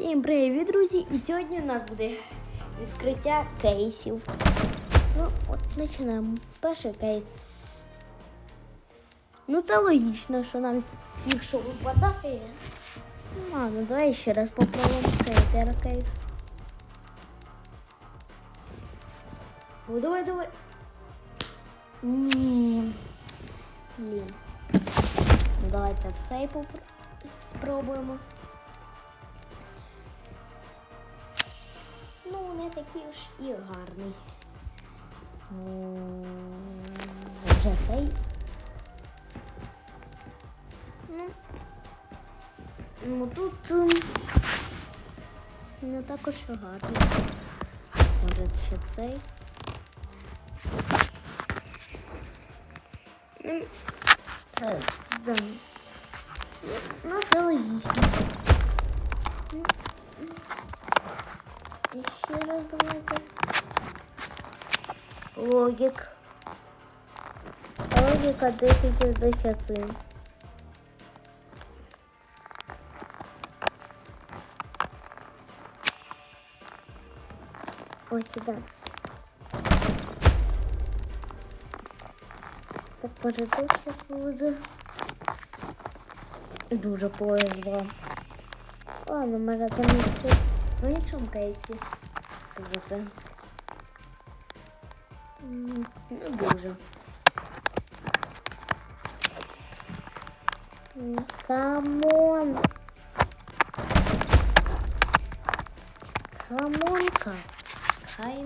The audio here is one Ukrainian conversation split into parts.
Всім привіт, друзі! І сьогодні у нас буде відкриття кейсів. Ну, от починаємо. Перший кейс. Ну, це логічно, що нам фіг що випадає. Ладно, давай ще раз попробуємо цей теракейс. Ну, давай, давай. Ні. Блін. Ну, давайте цей попро... спробуємо. Не такий уж і гарний. Вже цей. Ну, ну тут ем, не також гарний. Може ще цей. Ну, е, да. Ну, це логічно. І ще раз давайте. Логік. Логіка 10 з 10. Ось сюди. Так, тут зараз повезе. Дуже повезло. Ладно, може там не тут. Ну нічому кейсі. Повезе. М, Не дуже. М, Камон. Камонка. Хай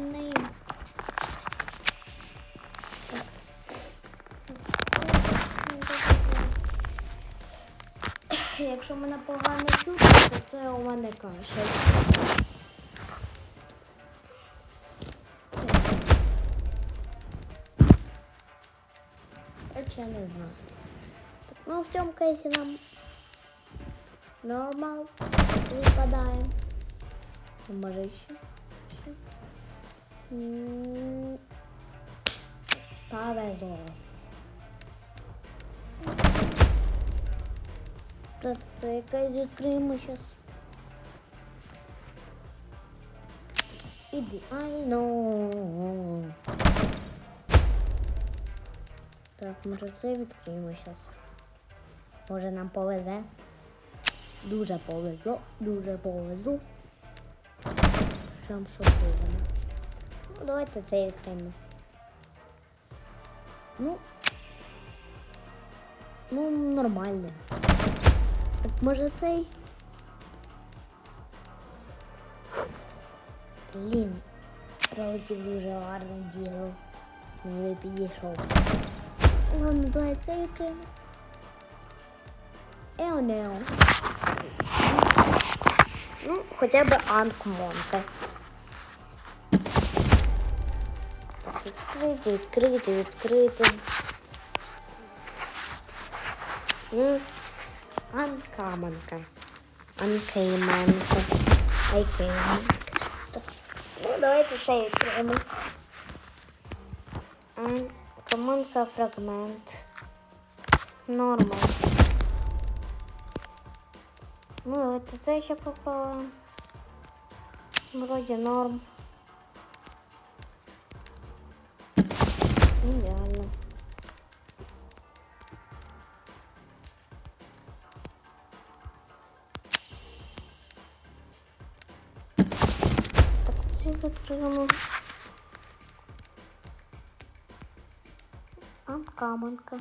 Якщо мене погано чути, то це у мене кашель. Хоча я не знаю. Так, ну в цьому кейсі нам нормал випадає. Може ще? Повезло. Так, це якась відкриємо зараз. Ідеально. Так, може це відкриємо зараз. Може нам повезе. Дуже повезло, дуже повезло. Сам шокований. Ну, давайте це відкриємо. Ну. Ну, нормально. Так може цей? Блін, пролетів дуже гарне діло. Мені би підійшов. Ладно, давай це відкриємо. Ео нео. Ну, хоча б Анкмонте. Відкрити, відкрити, відкрити. Ну, Анкаманка. Анкейманка. Айкейманка. Ну, давайте це відкриємо. Анкаманка фрагмент. Нормал. Ну, давайте це ще попробуємо. Вроді норм. Ідеально. Так, це відкриємо. Анкаманка.